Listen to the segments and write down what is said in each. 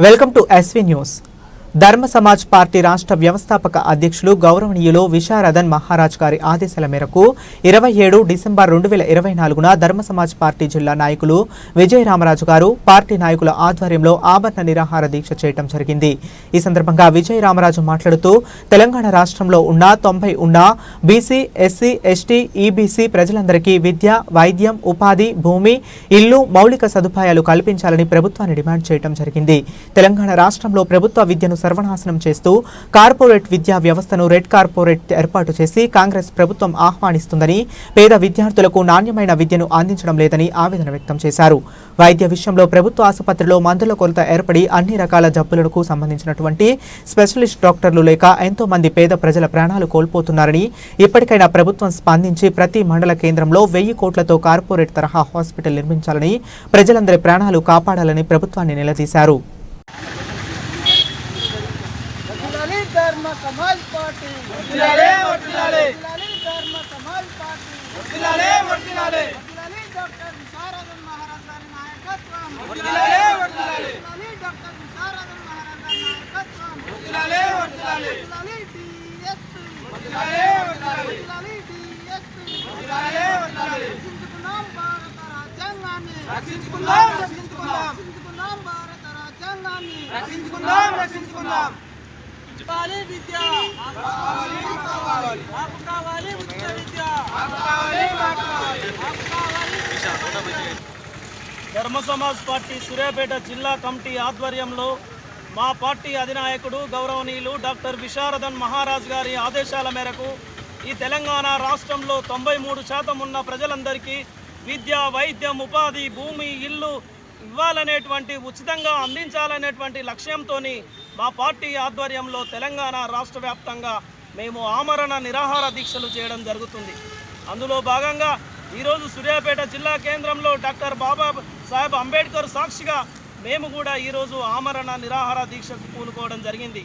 Welcome to SV news ధర్మ Samaj party రాష్ట్ర వ్యవస్థాపక అధ్యక్షులు గౌరవనీయులు విశారదన్ మహారాజ్ గారి ఆదేశాల మేరకు ఇరవై ఏడు డిసెంబర్ రెండు వేల ఇరవై నాలుగున ధర్మ సమాజ్ పార్టీ జిల్లా నాయకులు విజయ రామరాజు గారు పార్టీ నాయకుల ఆధ్వర్యంలో ఆభరణ నిరాహార దీక్ష చేయడం జరిగింది. ఈ సందర్భంగా విజయ రామరాజు మాట్లాడుతూ తెలంగాణ రాష్ట్రంలో ఉన్న తొంభై ఉన్న బీసీ ఎస్సీ ఎస్టీ ఈబీసీ ప్రజలందరికీ విద్య వైద్యం ఉపాధి భూమి ఇల్లు మౌలిక సదుపాయాలు కల్పించాలని ప్రభుత్వాన్ని డిమాండ్ చేయడం జరిగింది. తెలంగాణ రాష్ట్రంలో ప్రభుత్వ విద్యను సర్వనాశనం చేస్తూ కార్పొరేట్ విద్యా వ్యవస్థను రెడ్ కార్పొరేట్ ఏర్పాటు చేసి కాంగ్రెస్ ప్రభుత్వం ఆహ్వానిస్తుందని పేద విద్యార్థులకు నాణ్యమైన విద్యను అందించడం లేదని ఆవేదన వ్యక్తం చేశారు. వైద్య విషయంలో ప్రభుత్వ ఆసుపత్రిలో మందుల కొరత ఏర్పడి అన్ని రకాల జబ్బులకు సంబంధించినటువంటి స్పెషలిస్ట్ డాక్టర్లు లేక ఎంతో మంది పేద ప్రజల ప్రాణాలు కోల్పోతున్నారని ఇప్పటికైనా ప్రభుత్వం స్పందించి ప్రతి మండల కేంద్రంలో వెయ్యి కోట్లతో కార్పొరేట్ తరహా హాస్పిటల్ నిర్మించాలని ప్రజలందరి ప్రాణాలు కాపాడాలని ప్రభుత్వాన్ని నిలదీశారు వదిలాలి ధర్మ సమాజ్ పార్టీ వర్ధిల్లాలే, వర్ధిల్లాలే. ధర్మ సమాజ్ పార్టీ వర్ధిల్లాలే, వర్ధిల్లాలే. డాక్టర్ విశారదన్ మహారాజ్ గారి నాయకత్వం వర్ధిల్లాలే, వర్ధిల్లాలే. డాక్టర్ విశారదన్ మహారాజ్ గారి నాయకత్వం వర్ధిల్లాలే, వర్ధిల్లాలే. వదిలాలి డిఎస్పీ వర్ధిల్లాలే, వర్ధిల్లాలే. వదిలాలి డిఎస్పీ వర్ధిల్లాలే, వర్ధిల్లాలే. రక్షించుకున్నాం భారత రాజ్యాంగాన్ని రక్షించుకుందాం, రక్షించుకుందాం. రక్షించుకున్నాం భారత రాజ్యాంగాన్ని రక్షించుకుందాం రక్షించుకుందాం కావాలి విద్య మాకు కావాలి. ఉచిత విద్య ధర్మ సమాజ్ పార్టీ సూర్యాపేట జిల్లా కమిటీ ఆధ్వర్యంలో మా పార్టీ అధినాయకుడు గౌరవనీయులు డాక్టర్ విశారదన్ మహారాజ్ గారి ఆదేశాల మేరకు ఈ తెలంగాణ రాష్ట్రంలో తొంభై మూడు శాతం ఉన్న ప్రజలందరికీ విద్య వైద్యం ఉపాధి భూమి ఇల్లు ఇవ్వాలనేటువంటి ఉచితంగా అందించాలనేటువంటి లక్ష్యంతో మా పార్టీ ఆధ్వర్యంలో తెలంగాణ రాష్ట్ర వ్యాప్తంగా మేము ఆమరణ నిరాహార దీక్షలు చేయడం జరుగుతుంది. అందులో భాగంగా ఈరోజు సూర్యాపేట జిల్లా కేంద్రంలో డాక్టర్ బాబా సాహెబ్ అంబేద్కర్ సాక్షిగా మేము కూడా ఈరోజు ఆమరణ నిరాహార దీక్షకు పూనుకోవడం జరిగింది.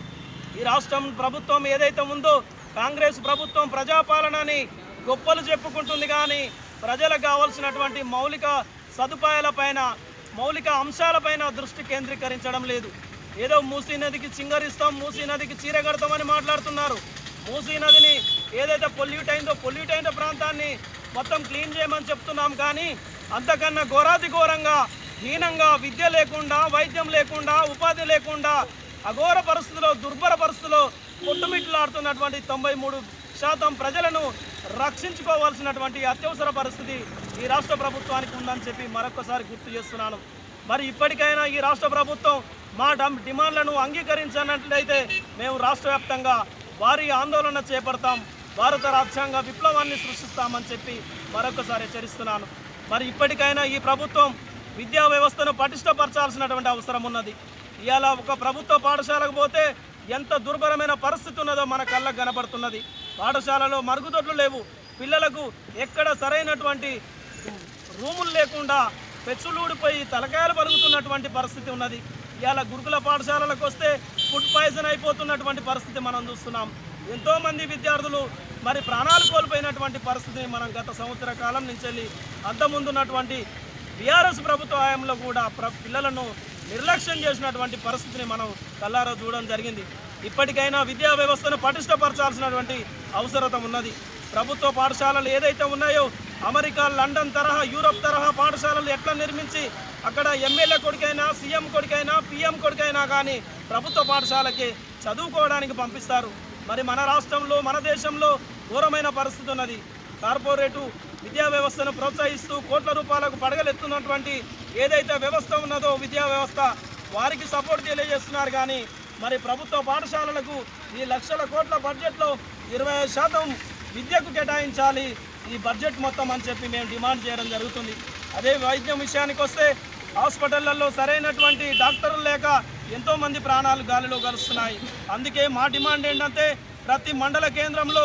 ఈ రాష్ట్రం ప్రభుత్వం ఏదైతే ఉందో కాంగ్రెస్ ప్రభుత్వం ప్రజాపాలనని గొప్పలు చెప్పుకుంటుంది కానీ ప్రజలకు కావాల్సినటువంటి మౌలిక సదుపాయాలపైన మౌలిక అంశాలపైన దృష్టి కేంద్రీకరించడం లేదు. ఏదో మూసీ నదికి చింగరిస్తాం మూసీ నదికి చీర కడతామని మాట్లాడుతున్నారు. మూసీ నదిని ఏదైతే పొల్యూట్ అయిందో పొల్యూట్ అయిన ప్రాంతాన్ని మొత్తం క్లీన్ చేయమని చెప్తున్నాం కానీ అంతకన్నా ఘోరాతి ఘోరంగా హీనంగా విద్య లేకుండా వైద్యం లేకుండా ఉపాధి లేకుండా అఘోర పరిస్థితిలో దుర్భర పరిస్థితిలో కొట్టుమిట్లాడుతున్నటువంటి తొంభై మూడు శాతం ప్రజలను రక్షించుకోవాల్సినటువంటి అత్యవసర పరిస్థితి ఈ రాష్ట్ర ప్రభుత్వానికి ఉందని చెప్పి మరొకసారి గుర్తు చేస్తున్నాను. మరి ఇప్పటికైనా ఈ రాష్ట్ర ప్రభుత్వం మా డమ్ డిమాండ్లను అంగీకరించినట్లయితే మేము రాష్ట్ర వ్యాప్తంగా భారీ ఆందోళన చేపడతాం. భారత రాజ్యాంగ విప్లవాన్ని సృష్టిస్తామని చెప్పి మరొకసారి హెచ్చరిస్తున్నాను. మరి ఇప్పటికైనా ఈ ప్రభుత్వం విద్యా వ్యవస్థను పటిష్టపరచాల్సినటువంటి అవసరం ఉన్నది. ఇవాళ ఒక ప్రభుత్వ పాఠశాలకు పోతే ఎంత దుర్భరమైన పరిస్థితి ఉన్నదో మన కళ్ళకు కనబడుతున్నది పాఠశాలలో మరుగుదొడ్లు లేవు. పిల్లలకు ఎక్కడ సరైనటువంటి రూములు లేకుండా పెచ్చులు ఊడిపోయి తలకాయలు పలుకుతున్నటువంటి పరిస్థితి ఉన్నది. ఇవాళ గురుకుల పాఠశాలలకు వస్తే ఫుడ్ పాయిజన్ అయిపోతున్నటువంటి పరిస్థితి మనం చూస్తున్నాం. ఎంతోమంది విద్యార్థులు మరి ప్రాణాలు కోల్పోయినటువంటి పరిస్థితిని మనం గత సంవత్సర కాలం నుంచి వెళ్ళి అంతముందున్నటువంటి బీఆర్ఎస్ ప్రభుత్వ హయాంలో కూడా ప్ర పిల్లలను నిర్లక్ష్యం చేసినటువంటి పరిస్థితిని మనం కల్లారా చూడడం జరిగింది. ఇప్పటికైనా విద్యా వ్యవస్థను పటిష్టపరచాల్సినటువంటి అవసరత ఉన్నది. ప్రభుత్వ పాఠశాలలు ఏదైతే ఉన్నాయో అమెరికా లండన్ తరహా యూరోప్ తరహా పాఠశాలలు ఎట్లా నిర్మించి అక్కడ ఎమ్మెల్యే కొడుకైనా సీఎం కొడుకైనా పిఎం కొడుకైనా కానీ ప్రభుత్వ పాఠశాలకి చదువుకోవడానికి పంపిస్తారు. మరి మన రాష్ట్రంలో మన దేశంలో ఘోరమైన పరిస్థితి ఉన్నది. కార్పొరేటు విద్యా వ్యవస్థను ప్రోత్సహిస్తూ కోట్ల రూపాయలకు పడగలెత్తున్నటువంటి ఏదైతే వ్యవస్థ ఉన్నదో విద్యా వ్యవస్థ వారికి సపోర్ట్ తెలియజేస్తున్నారు కానీ మరి ప్రభుత్వ పాఠశాలలకు ఈ లక్షల కోట్ల బడ్జెట్లో ఇరవై ఐదు శాతం విద్యకు కేటాయించాలి. ఈ బడ్జెట్ మొత్తం అని చెప్పి మేము డిమాండ్ చేయడం జరుగుతుంది. అదే వైద్యం విషయానికి వస్తే హాస్పిటళ్ళలో సరైనటువంటి డాక్టర్లు లేక ఎంతోమంది ప్రాణాలు గాలిలో కలుస్తున్నాయి. అందుకే మా డిమాండ్ ఏంటంటే ప్రతి మండల కేంద్రంలో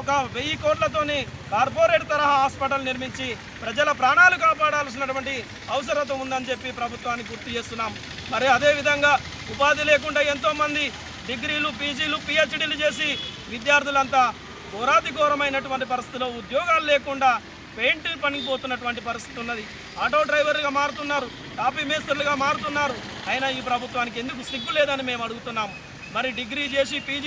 ఒక వెయ్యి కోట్లతోని కార్పొరేట్ తరహా హాస్పిటల్ నిర్మించి ప్రజల ప్రాణాలు కాపాడాల్సినటువంటి అవసరత ఉందని చెప్పి ప్రభుత్వానికి గుర్తు చేస్తున్నాం. మరి అదేవిధంగా ఉపాధి లేకుండా ఎంతోమంది డిగ్రీలు పీజీలు పిహెచ్డీలు చేసి విద్యార్థులంతా ఘోరాతి ఘోరమైనటువంటి పరిస్థితిలో ఉద్యోగాలు లేకుండా పెయింట్ పనికి పోతున్నటువంటి పరిస్థితి ఉన్నది. ఆటో డ్రైవర్గా మారుతున్నారు టాపీ మేస్త్రులుగా మారుతున్నారు. అయినా ఈ ప్రభుత్వానికి ఎందుకు సిగ్గు లేదని మేము అడుగుతున్నాము. మరి డిగ్రీ చేసి పీజీ